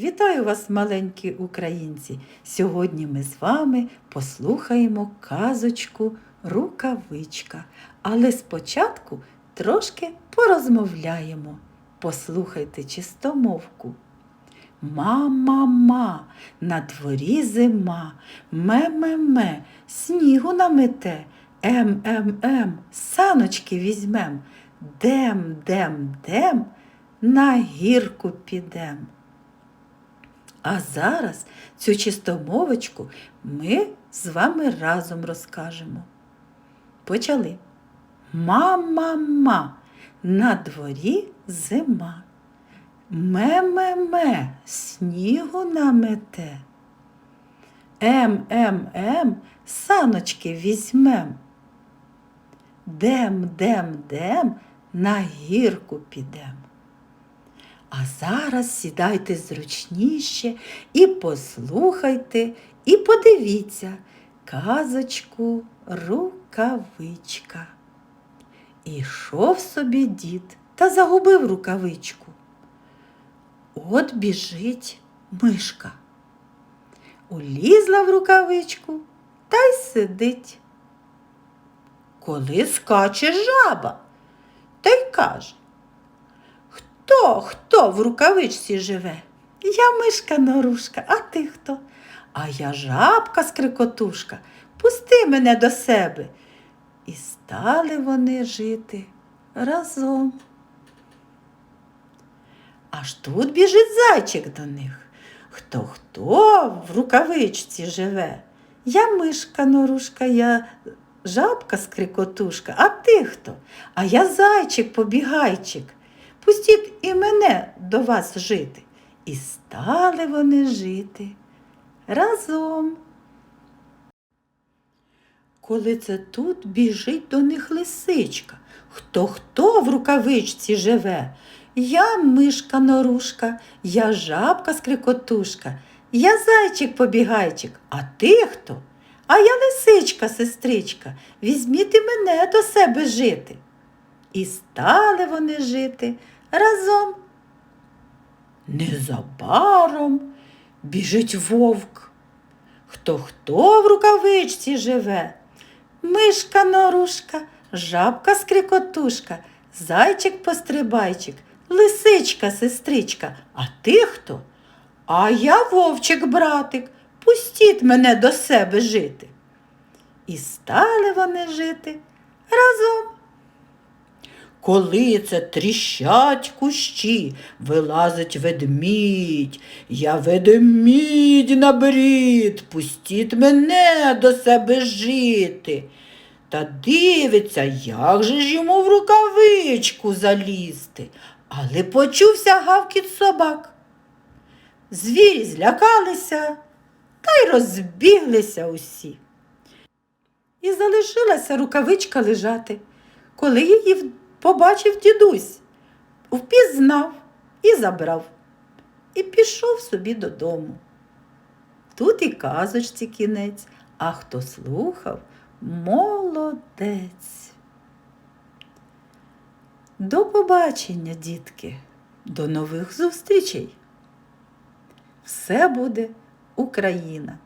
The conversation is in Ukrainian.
Вітаю вас, маленькі українці! Сьогодні ми з вами послухаємо казочку Рукавичка. Але спочатку трошки порозмовляємо. Послухайте чистомовку. Ма-ма-ма, на дворі зима, ме-ме-ме, снігу намете, ем-ем-ем, саночки візьмем, дем-дем-дем, на гірку підем. А зараз цю чистомовочку ми з вами разом розкажемо. Почали. Ма-ма-ма, на дворі зима. Ме-ме-ме, снігу намете. Ем-ем-ем, саночки візьмем. Дем-дем-дем, на гірку підем. А зараз сідайте зручніше і послухайте, і подивіться казочку рукавичка. Ішов собі дід та загубив рукавичку. От біжить мишка. Улізла в рукавичку та й сидить. Коли скаче жаба, та й каже Хто, хто в рукавичці живе? Я мишка норушка, а ти хто? А я жабка скрикотушка. Пусти мене до себе. І стали вони жити разом. Аж тут біжить зайчик до них. Хто хто в рукавичці живе? Я мишка норушка, я жабка скрикотушка, а ти хто? А я зайчик побігайчик. Пустіть і мене до вас жити. І стали вони жити разом. Коли це тут біжить до них лисичка. Хто хто в рукавичці живе? Я мишка норушка, я жабка скрикотушка, я зайчик побігайчик, а ти хто? А я лисичка, сестричка, візьміть і мене до себе жити. І стали вони жити разом. Незабаром біжить вовк. Хто хто в рукавичці живе? Мишка норушка, жабка скрикотушка, зайчик пострибайчик, лисичка сестричка, а ти хто? А я вовчик братик, пустіть мене до себе жити. І стали вони жити разом. Коли це тріщать кущі, вилазить ведмідь, я ведмідь на брід, пустіть мене до себе жити. Та дивиться, як же ж йому в рукавичку залізти. Але почувся гавкіт собак. Звірі злякалися та й розбіглися усі. І залишилася рукавичка лежати, коли її побачив дідусь, впізнав і забрав, і пішов собі додому. Тут і казочці кінець, а хто слухав, молодець. До побачення, дітки, до нових зустрічей. Все буде Україна!